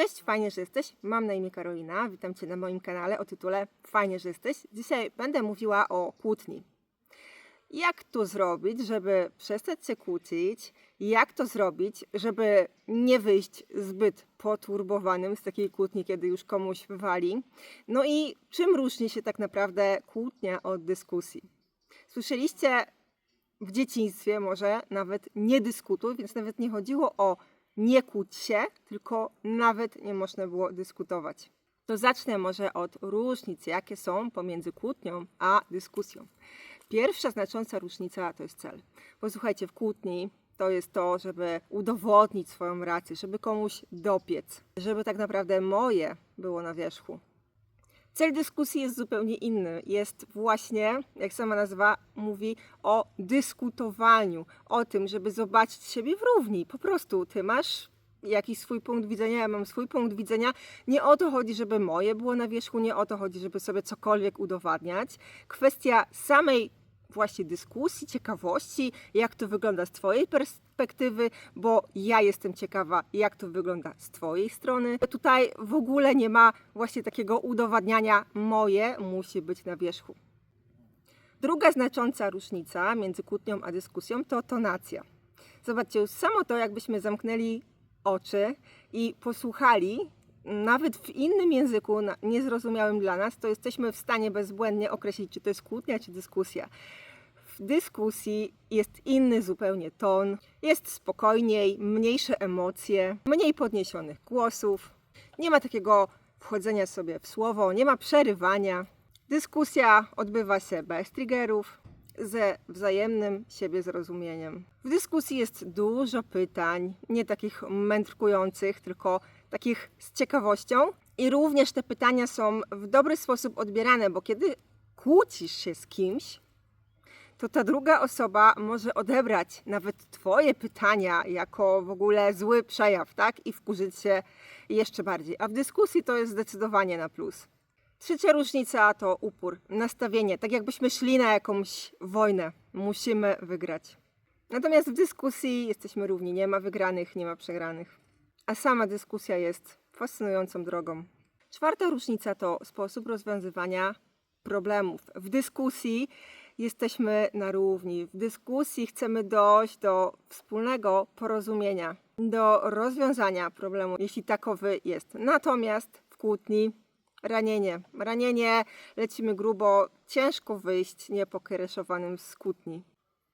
Cześć, fajnie, że jesteś. Mam na imię Karolina. Witam Cię na moim kanale o tytule Fajnie, że jesteś. Dzisiaj będę mówiła o kłótni. Jak to zrobić, żeby przestać się kłócić? Jak to zrobić, żeby nie wyjść zbyt poturbowanym z takiej kłótni, kiedy już komuś wywali? No i czym różni się tak naprawdę kłótnia od dyskusji? Słyszeliście w dzieciństwie może nawet nie dyskutuj, więc nawet nie chodziło o nie kłóć się, tylko nawet nie można było dyskutować. To zacznę może od różnic, jakie są pomiędzy kłótnią a dyskusją. Pierwsza znacząca różnica to jest cel. Posłuchajcie, w kłótni to jest to, żeby udowodnić swoją rację, żeby komuś dopiec, żeby tak naprawdę moje było na wierzchu. Cel dyskusji jest zupełnie inny. Jest właśnie, jak sama nazwa mówi, o dyskutowaniu, o tym, żeby zobaczyć siebie w równi. Po prostu ty masz jakiś swój punkt widzenia, ja mam swój punkt widzenia. Nie o to chodzi, żeby moje było na wierzchu, nie o to chodzi, żeby sobie cokolwiek udowadniać. Kwestia samej właśnie dyskusji, ciekawości, jak to wygląda z Twojej perspektywy, bo ja jestem ciekawa, jak to wygląda z Twojej strony. Tutaj w ogóle nie ma właśnie takiego udowadniania, moje musi być na wierzchu. Druga znacząca różnica między kłótnią a dyskusją to tonacja. Zobaczcie, samo to, jakbyśmy zamknęli oczy i posłuchali, nawet w innym języku, niezrozumiałym dla nas, to jesteśmy w stanie bezbłędnie określić, czy to jest kłótnia, czy dyskusja. W dyskusji jest inny zupełnie ton, jest spokojniej, mniejsze emocje, mniej podniesionych głosów, nie ma takiego wchodzenia sobie w słowo, nie ma przerywania. Dyskusja odbywa się bez triggerów, ze wzajemnym siebie zrozumieniem. W dyskusji jest dużo pytań, nie takich mędrkujących, tylko takich z ciekawością. I również te pytania są w dobry sposób odbierane, bo kiedy kłócisz się z kimś, to ta druga osoba może odebrać nawet Twoje pytania jako w ogóle zły przejaw, tak? I wkurzyć się jeszcze bardziej. A w dyskusji to jest zdecydowanie na plus. Trzecia różnica to upór, nastawienie. Tak jakbyśmy szli na jakąś wojnę. Musimy wygrać. Natomiast w dyskusji jesteśmy równi. Nie ma wygranych, nie ma przegranych. A sama dyskusja jest fascynującą drogą. Czwarta różnica to sposób rozwiązywania problemów. W dyskusji jesteśmy na równi. W dyskusji chcemy dojść do wspólnego porozumienia, do rozwiązania problemu, jeśli takowy jest. Natomiast w kłótni ranienie. Ranienie, lecimy grubo, ciężko wyjść niepokiereszowanym z kłótni.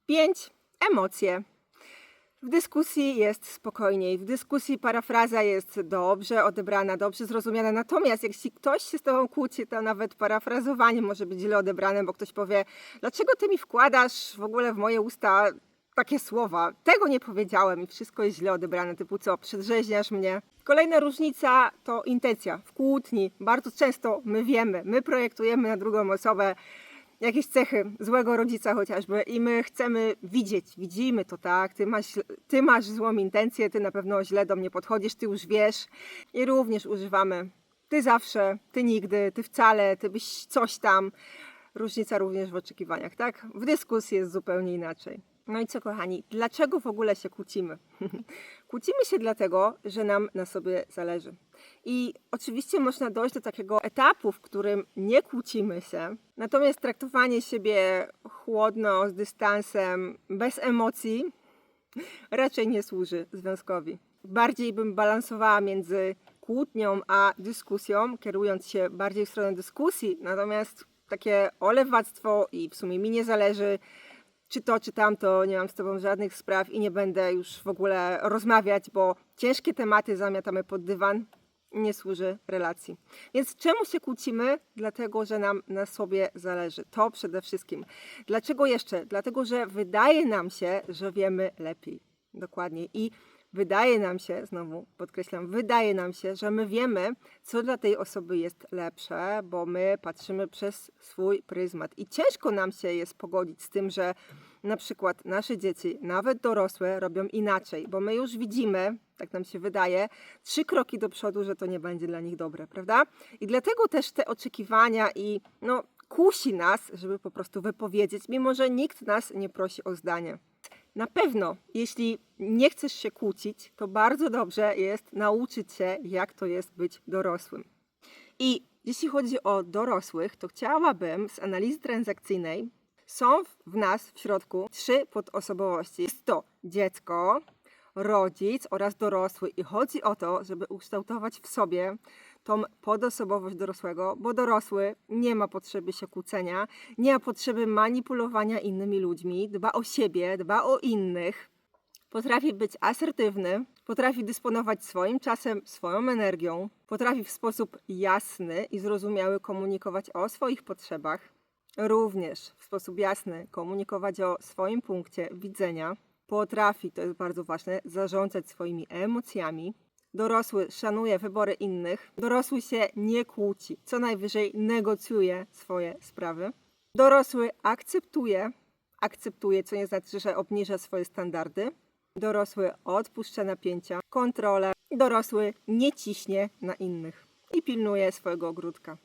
5. Emocje. W dyskusji jest spokojniej. W dyskusji parafraza jest dobrze odebrana, dobrze zrozumiana. Natomiast jeśli ktoś się z tobą kłóci, to nawet parafrazowanie może być źle odebrane, bo ktoś powie, dlaczego ty mi wkładasz w ogóle w moje usta takie słowa? Tego nie powiedziałem i wszystko jest źle odebrane, typu co, przedrzeźniasz mnie. Kolejna różnica to intencja. W kłótni bardzo często my wiemy, my projektujemy na drugą osobę jakieś cechy złego rodzica chociażby i my chcemy widzieć, widzimy to, tak? Ty masz, ty masz złą intencję, ty na pewno źle do mnie podchodzisz, ty już wiesz i również używamy ty zawsze, ty nigdy, ty wcale, ty byś coś tam. Różnica również w oczekiwaniach, tak? W dyskusji jest zupełnie inaczej. No i co, kochani, dlaczego w ogóle się kłócimy? kłócimy się dlatego, że nam na sobie zależy. I oczywiście można dojść do takiego etapu, w którym nie kłócimy się, natomiast traktowanie siebie chłodno, z dystansem, bez emocji raczej nie służy związkowi. Bardziej bym balansowała między kłótnią a dyskusją, kierując się bardziej w stronę dyskusji, natomiast takie olewactwo i w sumie mi nie zależy, czy to, czy tamto, nie mam z tobą żadnych spraw i nie będę już w ogóle rozmawiać, bo ciężkie tematy zamiatamy pod dywan, nie służy relacji. Więc czemu się kłócimy? Dlatego, że nam na sobie zależy. To przede wszystkim. Dlaczego jeszcze? Dlatego, że wydaje nam się, że wiemy lepiej. Dokładnie. I wydaje nam się, znowu podkreślam, wydaje nam się, że my wiemy, co dla tej osoby jest lepsze, bo my patrzymy przez swój pryzmat. I ciężko nam się jest pogodzić z tym, że na przykład nasze dzieci, nawet dorosłe, robią inaczej, bo my już widzimy, tak nam się wydaje, trzy kroki do przodu, że to nie będzie dla nich dobre, prawda? I dlatego też te oczekiwania i no, kusi nas, żeby po prostu wypowiedzieć, mimo że nikt nas nie prosi o zdanie. Na pewno, jeśli nie chcesz się kłócić, to bardzo dobrze jest nauczyć się, jak to jest być dorosłym. I jeśli chodzi o dorosłych, to chciałabym z analizy transakcyjnej są w nas w środku trzy podosobowości. Jest to dziecko, rodzic oraz dorosły. I chodzi o to, żeby ukształtować w sobie tą podosobowość dorosłego, bo dorosły nie ma potrzeby się kłócenia, nie ma potrzeby manipulowania innymi ludźmi, dba o siebie, dba o innych. Potrafi być asertywny, potrafi dysponować swoim czasem, swoją energią, potrafi w sposób jasny i zrozumiały komunikować o swoich potrzebach, również w sposób jasny komunikować o swoim punkcie widzenia, potrafi, to jest bardzo ważne, zarządzać swoimi emocjami. Dorosły szanuje wybory innych, dorosły się nie kłóci, co najwyżej negocjuje swoje sprawy. Dorosły akceptuje, akceptuje, co nie znaczy, że obniża swoje standardy. Dorosły odpuszcza napięcia, kontrolę. Dorosły nie ciśnie na innych i pilnuje swojego ogródka.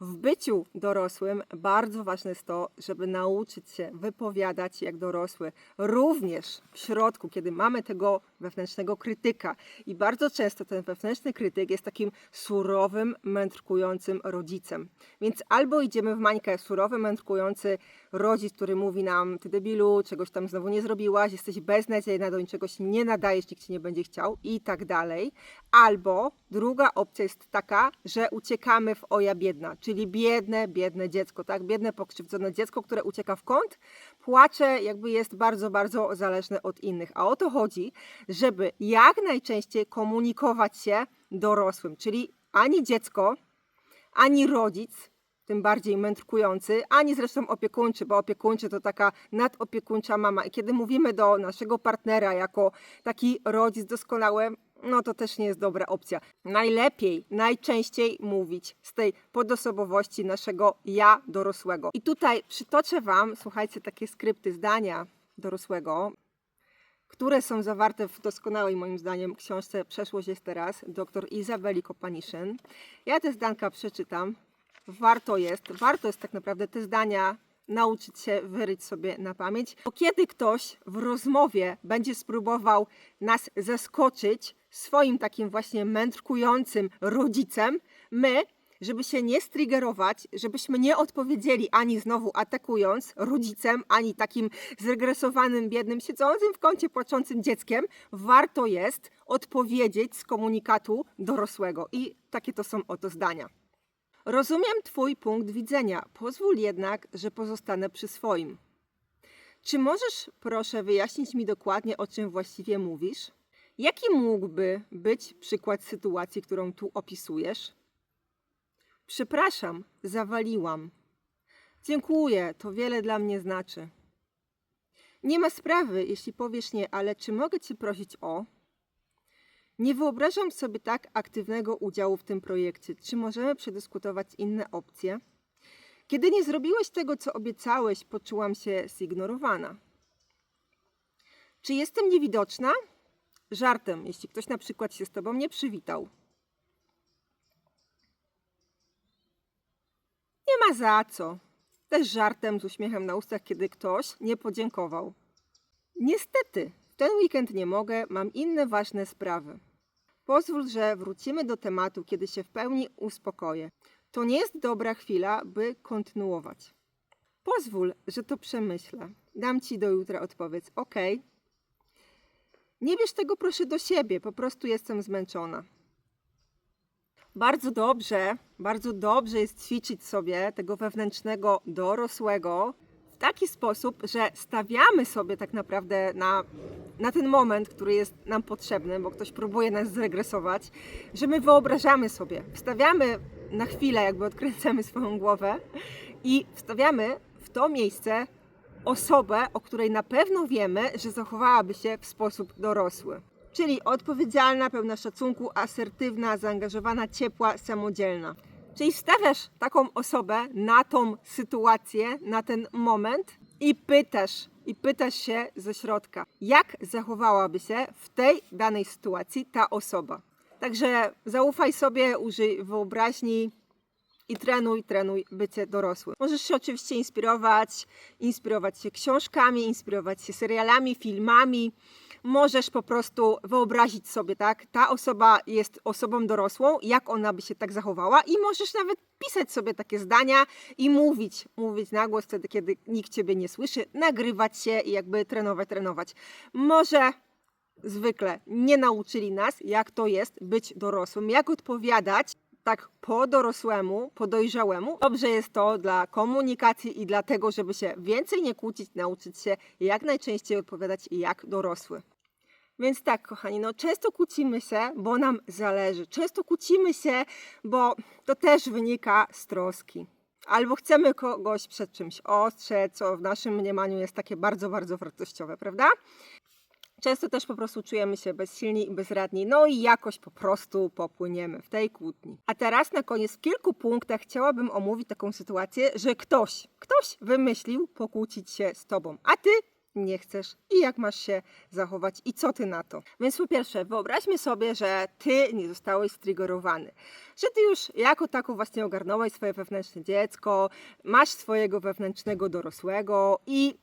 W byciu dorosłym bardzo ważne jest to, żeby nauczyć się wypowiadać jak dorosły, również w środku, kiedy mamy tego wewnętrznego krytyka. I bardzo często ten wewnętrzny krytyk jest takim surowym, mędrkującym rodzicem. Więc albo idziemy w mańkę surowy, mędrkujący rodzic, który mówi nam, ty debilu, czegoś tam znowu nie zrobiłaś, jesteś beznadziejna, do niczego się nie nadajesz, nikt cię nie będzie chciał i tak dalej. Albo druga opcja jest taka, że uciekamy w oja biedna, czyli biedne, biedne dziecko, tak? Biedne, pokrzywdzone dziecko, które ucieka w kąt, płacze, jakby jest bardzo, bardzo zależne od innych. A o to chodzi, żeby jak najczęściej komunikować się dorosłym, czyli ani dziecko, ani rodzic, tym bardziej mędrkujący, ani zresztą opiekuńczy, bo opiekuńczy to taka nadopiekuńcza mama. I kiedy mówimy do naszego partnera jako taki rodzic doskonały, no to też nie jest dobra opcja. Najlepiej, najczęściej mówić z tej podosobowości naszego ja dorosłego. I tutaj przytoczę Wam, słuchajcie, takie skrypty zdania dorosłego, które są zawarte w doskonałej moim zdaniem książce Przeszłość jest teraz dr Izabeli Kopaniszyn. Ja te zdanka przeczytam. Warto jest, warto jest tak naprawdę te zdania nauczyć się wyryć sobie na pamięć, bo kiedy ktoś w rozmowie będzie spróbował nas zaskoczyć swoim takim właśnie mędrkującym rodzicem, my żeby się nie striggerować, żebyśmy nie odpowiedzieli ani znowu atakując rodzicem, ani takim zregresowanym, biednym, siedzącym w kącie płaczącym dzieckiem, warto jest odpowiedzieć z komunikatu dorosłego. I takie to są oto zdania. Rozumiem Twój punkt widzenia, pozwól jednak, że pozostanę przy swoim. Czy możesz, proszę, wyjaśnić mi dokładnie, o czym właściwie mówisz? Jaki mógłby być przykład sytuacji, którą tu opisujesz? Przepraszam, zawaliłam. Dziękuję, to wiele dla mnie znaczy. Nie ma sprawy, jeśli powiesz nie, ale czy mogę Cię prosić o? Nie wyobrażam sobie tak aktywnego udziału w tym projekcie. Czy możemy przedyskutować inne opcje? Kiedy nie zrobiłeś tego, co obiecałeś, poczułam się zignorowana. Czy jestem niewidoczna? Żartem, jeśli ktoś na przykład się z tobą nie przywitał. Nie ma za co. Też żartem z uśmiechem na ustach, kiedy ktoś nie podziękował. Niestety, ten weekend nie mogę, mam inne ważne sprawy. Pozwól, że wrócimy do tematu, kiedy się w pełni uspokoję. To nie jest dobra chwila, by kontynuować. Pozwól, że to przemyślę. Dam ci do jutra odpowiedź. Ok. Nie bierz tego proszę do siebie, po prostu jestem zmęczona. Bardzo dobrze, bardzo dobrze jest ćwiczyć sobie tego wewnętrznego dorosłego w taki sposób, że stawiamy sobie tak naprawdę na, na ten moment, który jest nam potrzebny, bo ktoś próbuje nas zregresować, że my wyobrażamy sobie, wstawiamy na chwilę, jakby odkręcamy swoją głowę i wstawiamy w to miejsce osobę, o której na pewno wiemy, że zachowałaby się w sposób dorosły. Czyli odpowiedzialna, pełna szacunku, asertywna, zaangażowana, ciepła, samodzielna. Czyli stawiasz taką osobę na tą sytuację, na ten moment i pytasz, i pytasz się ze środka, jak zachowałaby się w tej danej sytuacji ta osoba. Także zaufaj sobie, użyj wyobraźni, i trenuj, trenuj bycie dorosłym. Możesz się oczywiście inspirować, inspirować się książkami, inspirować się serialami, filmami. Możesz po prostu wyobrazić sobie, tak, ta osoba jest osobą dorosłą, jak ona by się tak zachowała i możesz nawet pisać sobie takie zdania i mówić, mówić na głos wtedy, kiedy nikt ciebie nie słyszy, nagrywać się i jakby trenować, trenować. Może zwykle nie nauczyli nas, jak to jest być dorosłym, jak odpowiadać tak po dorosłemu, po dojrzałemu. Dobrze jest to dla komunikacji i dlatego, żeby się więcej nie kłócić, nauczyć się jak najczęściej odpowiadać jak dorosły. Więc tak, kochani, no często kłócimy się, bo nam zależy. Często kłócimy się, bo to też wynika z troski. Albo chcemy kogoś przed czymś ostrzec, co w naszym mniemaniu jest takie bardzo, bardzo wartościowe, prawda? Często też po prostu czujemy się bezsilni i bezradni, no i jakoś po prostu popłyniemy w tej kłótni. A teraz na koniec w kilku punktach chciałabym omówić taką sytuację, że ktoś, ktoś wymyślił pokłócić się z tobą, a ty nie chcesz i jak masz się zachować i co ty na to. Więc po pierwsze, wyobraźmy sobie, że ty nie zostałeś striggerowany, że ty już jako tako właśnie ogarnąłeś swoje wewnętrzne dziecko, masz swojego wewnętrznego dorosłego i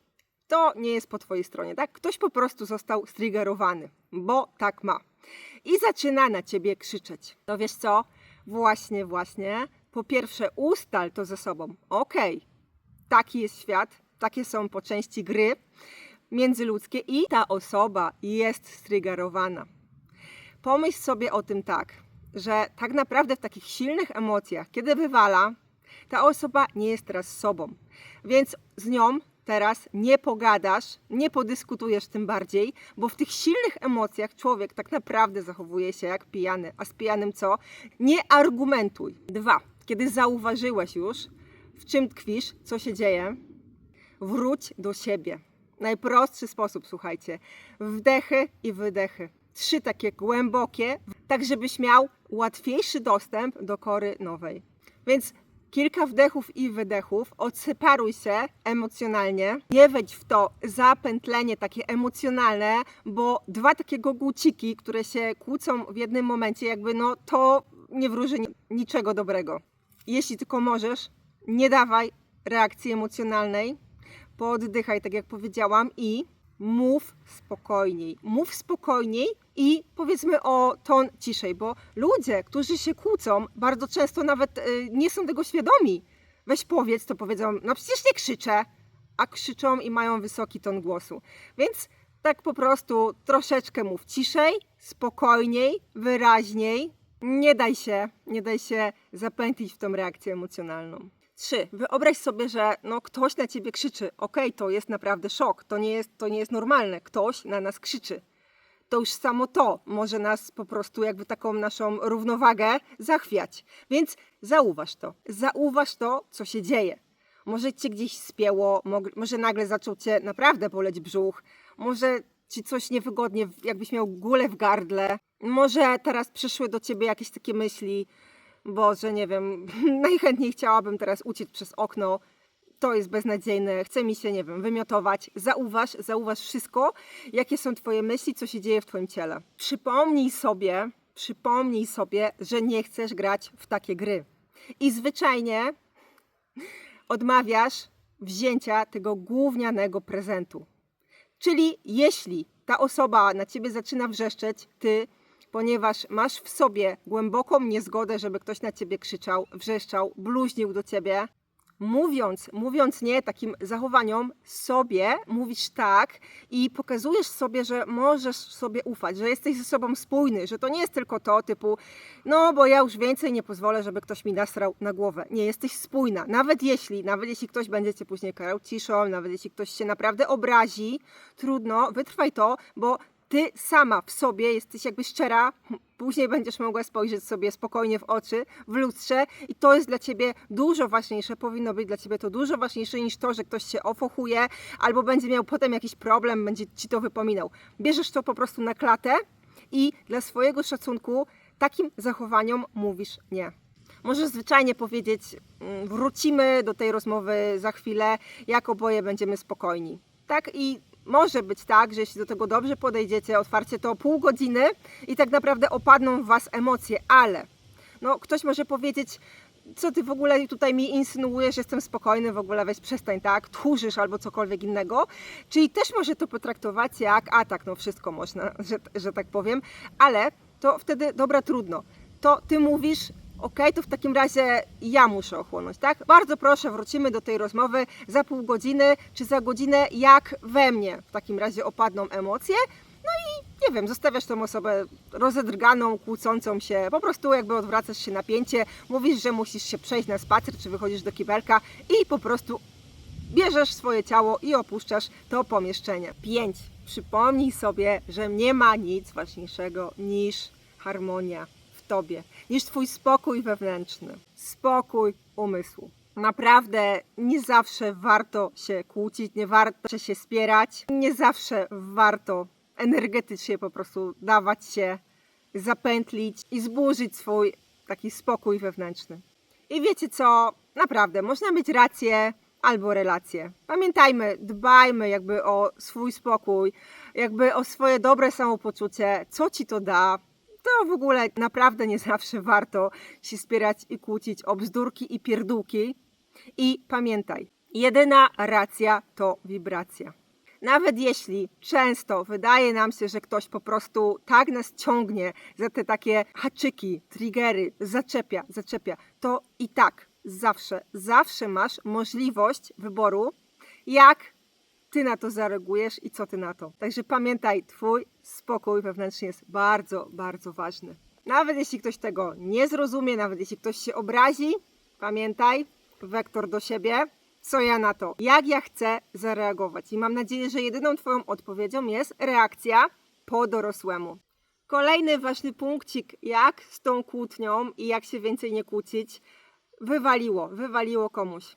to nie jest po twojej stronie, tak? Ktoś po prostu został striggerowany, bo tak ma. I zaczyna na ciebie krzyczeć. No wiesz co? Właśnie, właśnie. Po pierwsze, ustal to ze sobą. Okej, taki jest świat, takie są po części gry międzyludzkie i ta osoba jest striggerowana. Pomyśl sobie o tym tak, że tak naprawdę w takich silnych emocjach, kiedy wywala, ta osoba nie jest teraz sobą. Więc z nią teraz nie pogadasz, nie podyskutujesz tym bardziej, bo w tych silnych emocjach człowiek tak naprawdę zachowuje się jak pijany. A z pijanym co? Nie argumentuj. Dwa. Kiedy zauważyłeś już, w czym tkwisz, co się dzieje, wróć do siebie. Najprostszy sposób, słuchajcie. Wdechy i wydechy. Trzy takie głębokie, tak żebyś miał łatwiejszy dostęp do kory nowej. Więc kilka wdechów i wydechów, odseparuj się emocjonalnie, nie wejdź w to zapętlenie takie emocjonalne, bo dwa takie guciki, które się kłócą w jednym momencie, jakby no to nie wróży ni- niczego dobrego. Jeśli tylko możesz, nie dawaj reakcji emocjonalnej, poddychaj, tak jak powiedziałam, i mów spokojniej. Mów spokojniej i powiedzmy o ton ciszej, bo ludzie, którzy się kłócą, bardzo często nawet y, nie są tego świadomi. Weź powiedz, to powiedzą, no przecież nie krzyczę, a krzyczą i mają wysoki ton głosu. Więc tak po prostu troszeczkę mów ciszej, spokojniej, wyraźniej. Nie daj się, nie daj się zapętlić w tą reakcję emocjonalną. Trzy. Wyobraź sobie, że no, ktoś na ciebie krzyczy. Okej, to jest naprawdę szok. To nie jest, to nie jest normalne. Ktoś na nas krzyczy. To już samo to może nas po prostu jakby taką naszą równowagę zachwiać. Więc zauważ to. Zauważ to, co się dzieje. Może cię gdzieś spięło, może nagle zaczął cię naprawdę boleć brzuch, może ci coś niewygodnie, jakbyś miał gulę w gardle, może teraz przyszły do ciebie jakieś takie myśli, Boże, nie wiem, najchętniej chciałabym teraz uciec przez okno. To jest beznadziejne, chce mi się, nie wiem, wymiotować. Zauważ, zauważ wszystko, jakie są Twoje myśli, co się dzieje w Twoim ciele. Przypomnij sobie, przypomnij sobie, że nie chcesz grać w takie gry. I zwyczajnie odmawiasz wzięcia tego gównianego prezentu. Czyli jeśli ta osoba na ciebie zaczyna wrzeszczeć, ty, ponieważ masz w sobie głęboką niezgodę, żeby ktoś na ciebie krzyczał, wrzeszczał, bluźnił do ciebie, mówiąc, mówiąc nie takim zachowaniom sobie, mówisz tak i pokazujesz sobie, że możesz sobie ufać, że jesteś ze sobą spójny, że to nie jest tylko to typu, no bo ja już więcej nie pozwolę, żeby ktoś mi nasrał na głowę. Nie, jesteś spójna. Nawet jeśli, nawet jeśli ktoś będzie cię później karał ciszą, nawet jeśli ktoś się naprawdę obrazi, trudno, wytrwaj to, bo ty sama w sobie jesteś jakby szczera, później będziesz mogła spojrzeć sobie spokojnie w oczy, w lustrze i to jest dla ciebie dużo ważniejsze, powinno być dla ciebie to dużo ważniejsze niż to, że ktoś się ofochuje albo będzie miał potem jakiś problem, będzie ci to wypominał. Bierzesz to po prostu na klatę i dla swojego szacunku takim zachowaniom mówisz nie. Możesz zwyczajnie powiedzieć, mm, wrócimy do tej rozmowy za chwilę, jak oboje będziemy spokojni. Tak i może być tak, że jeśli do tego dobrze podejdziecie, otwarcie to pół godziny i tak naprawdę opadną w Was emocje, ale no, ktoś może powiedzieć, co ty w ogóle tutaj mi insynuujesz, jestem spokojny, w ogóle weź przestań, tak, tchórzysz albo cokolwiek innego. Czyli też może to potraktować jak, a tak, no wszystko można, że, że tak powiem, ale to wtedy, dobra, trudno. To ty mówisz, ok, to w takim razie ja muszę ochłonąć, tak? Bardzo proszę, wrócimy do tej rozmowy za pół godziny czy za godzinę, jak we mnie w takim razie opadną emocje. No i nie wiem, zostawiasz tą osobę rozedrganą, kłócącą się, po prostu jakby odwracasz się napięcie, mówisz, że musisz się przejść na spacer, czy wychodzisz do kibelka i po prostu bierzesz swoje ciało i opuszczasz to pomieszczenie. 5. Przypomnij sobie, że nie ma nic ważniejszego niż harmonia tobie, niż twój spokój wewnętrzny, spokój umysłu. Naprawdę nie zawsze warto się kłócić, nie warto się spierać, nie zawsze warto energetycznie po prostu dawać się, zapętlić i zburzyć swój taki spokój wewnętrzny. I wiecie co? Naprawdę, można mieć rację albo relacje. Pamiętajmy, dbajmy jakby o swój spokój, jakby o swoje dobre samopoczucie, co ci to da. To w ogóle naprawdę nie zawsze warto się spierać i kłócić o bzdurki i pierdółki. I pamiętaj, jedyna racja to wibracja. Nawet jeśli często wydaje nam się, że ktoś po prostu tak nas ciągnie za te takie haczyki, triggery, zaczepia, zaczepia, to i tak zawsze, zawsze masz możliwość wyboru, jak ty na to zareagujesz i co ty na to. Także pamiętaj, twój spokój wewnętrzny jest bardzo, bardzo ważny. Nawet jeśli ktoś tego nie zrozumie, nawet jeśli ktoś się obrazi, pamiętaj, wektor do siebie, co ja na to, jak ja chcę zareagować. I mam nadzieję, że jedyną Twoją odpowiedzią jest reakcja po dorosłemu. Kolejny ważny punkcik, jak z tą kłótnią i jak się więcej nie kłócić, wywaliło, wywaliło komuś.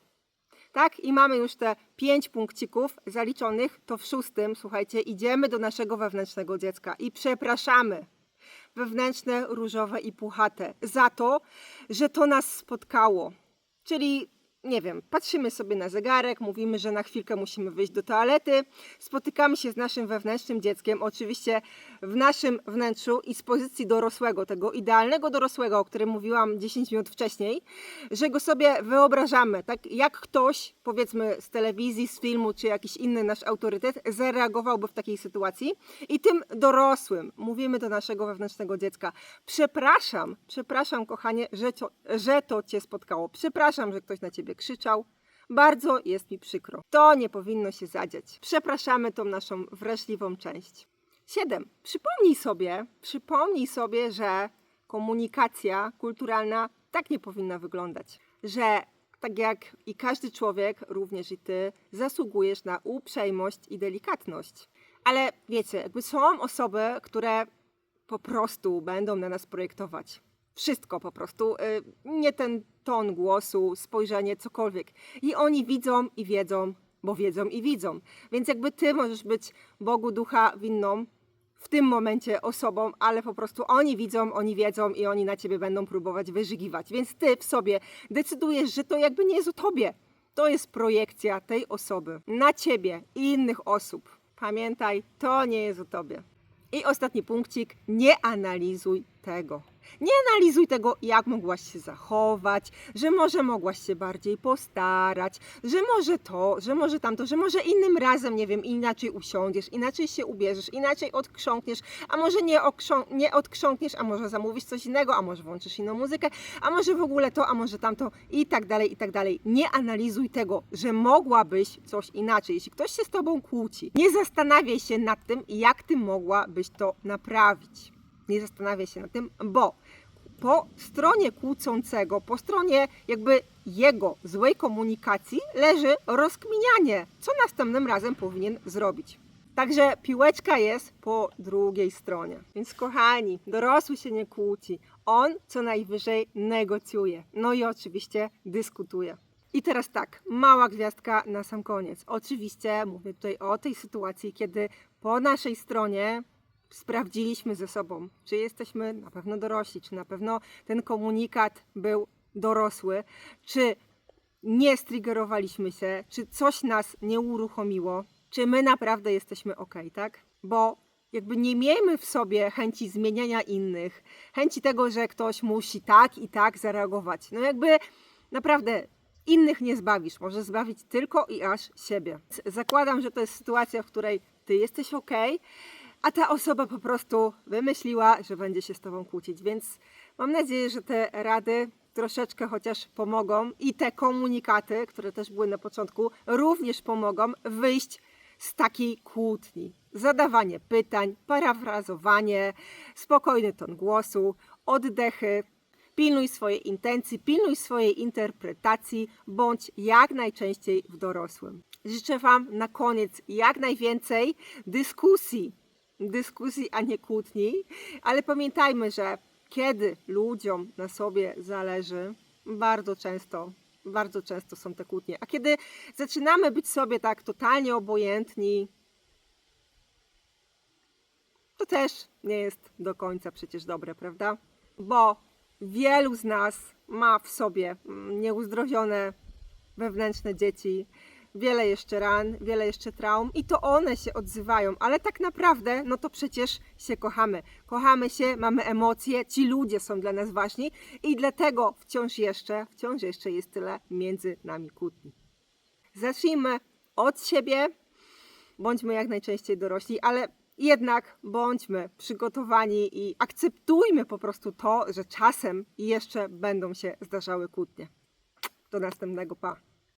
Tak, i mamy już te pięć punkcików zaliczonych, to w szóstym, słuchajcie, idziemy do naszego wewnętrznego dziecka i przepraszamy wewnętrzne, różowe i puchate za to, że to nas spotkało. Czyli nie wiem, patrzymy sobie na zegarek, mówimy, że na chwilkę musimy wyjść do toalety, spotykamy się z naszym wewnętrznym dzieckiem, oczywiście w naszym wnętrzu i z pozycji dorosłego, tego idealnego dorosłego, o którym mówiłam 10 minut wcześniej, że go sobie wyobrażamy, tak jak ktoś, powiedzmy z telewizji, z filmu, czy jakiś inny nasz autorytet zareagowałby w takiej sytuacji. I tym dorosłym mówimy do naszego wewnętrznego dziecka, przepraszam, przepraszam kochanie, że to, że to Cię spotkało, przepraszam, że ktoś na Ciebie krzyczał, bardzo jest mi przykro. To nie powinno się zadziać. Przepraszamy tą naszą wrażliwą część. 7. Przypomnij sobie, przypomnij sobie, że komunikacja kulturalna tak nie powinna wyglądać. Że tak jak i każdy człowiek, również i ty, zasługujesz na uprzejmość i delikatność. Ale wiecie, jakby są osoby, które po prostu będą na nas projektować. Wszystko po prostu. y, Nie ten ton głosu, spojrzenie, cokolwiek. I oni widzą i wiedzą, bo wiedzą i widzą. Więc jakby ty możesz być Bogu ducha winną w tym momencie osobą, ale po prostu oni widzą, oni wiedzą i oni na ciebie będą próbować wyżygiwać. Więc ty w sobie decydujesz, że to jakby nie jest o tobie. To jest projekcja tej osoby na ciebie i innych osób. Pamiętaj, to nie jest o tobie. I ostatni punkcik, nie analizuj tego. Nie analizuj tego, jak mogłaś się zachować, że może mogłaś się bardziej postarać, że może to, że może tamto, że może innym razem, nie wiem, inaczej usiądziesz, inaczej się ubierzesz, inaczej odkrząkniesz, a może nie, nie odkrząkniesz, a może zamówisz coś innego, a może włączysz inną muzykę, a może w ogóle to, a może tamto i tak dalej, i tak dalej. Nie analizuj tego, że mogłabyś coś inaczej. Jeśli ktoś się z tobą kłóci, nie zastanawiaj się nad tym, jak ty mogłabyś to naprawić. Nie zastanawiaj się nad tym, bo po stronie kłócącego, po stronie jakby jego złej komunikacji leży rozkminianie, co następnym razem powinien zrobić. Także piłeczka jest po drugiej stronie. Więc kochani, dorosły się nie kłóci. On co najwyżej negocjuje. No i oczywiście dyskutuje. I teraz tak, mała gwiazdka na sam koniec. Oczywiście mówię tutaj o tej sytuacji, kiedy po naszej stronie sprawdziliśmy ze sobą, czy jesteśmy na pewno dorośli, czy na pewno ten komunikat był dorosły, czy nie striggerowaliśmy się, czy coś nas nie uruchomiło, czy my naprawdę jesteśmy ok, tak? Bo jakby nie miejmy w sobie chęci zmieniania innych, chęci tego, że ktoś musi tak i tak zareagować. No jakby naprawdę innych nie zbawisz, może zbawić tylko i aż siebie. Zakładam, że to jest sytuacja, w której ty jesteś ok, a ta osoba po prostu wymyśliła, że będzie się z tobą kłócić, więc mam nadzieję, że te rady troszeczkę chociaż pomogą i te komunikaty, które też były na początku, również pomogą wyjść z takiej kłótni. Zadawanie pytań, parafrazowanie, spokojny ton głosu, oddechy. Pilnuj swojej intencji, pilnuj swojej interpretacji, bądź jak najczęściej w dorosłym. Życzę Wam na koniec jak najwięcej dyskusji, dyskusji, a nie kłótni, ale pamiętajmy, że kiedy ludziom na sobie zależy, bardzo często, bardzo często są te kłótnie. A kiedy zaczynamy być sobie tak totalnie obojętni, to też nie jest do końca przecież dobre, prawda? Bo wielu z nas ma w sobie mm, nieuzdrowione wewnętrzne dzieci, wiele jeszcze ran, wiele jeszcze traum i to one się odzywają, ale tak naprawdę, no to przecież się kochamy. Kochamy się, mamy emocje, ci ludzie są dla nas ważni i dlatego wciąż jeszcze, wciąż jeszcze jest tyle między nami kłótni. Zacznijmy od siebie, bądźmy jak najczęściej dorośli, ale jednak bądźmy przygotowani i akceptujmy po prostu to, że czasem jeszcze będą się zdarzały kłótnie. Do następnego pa.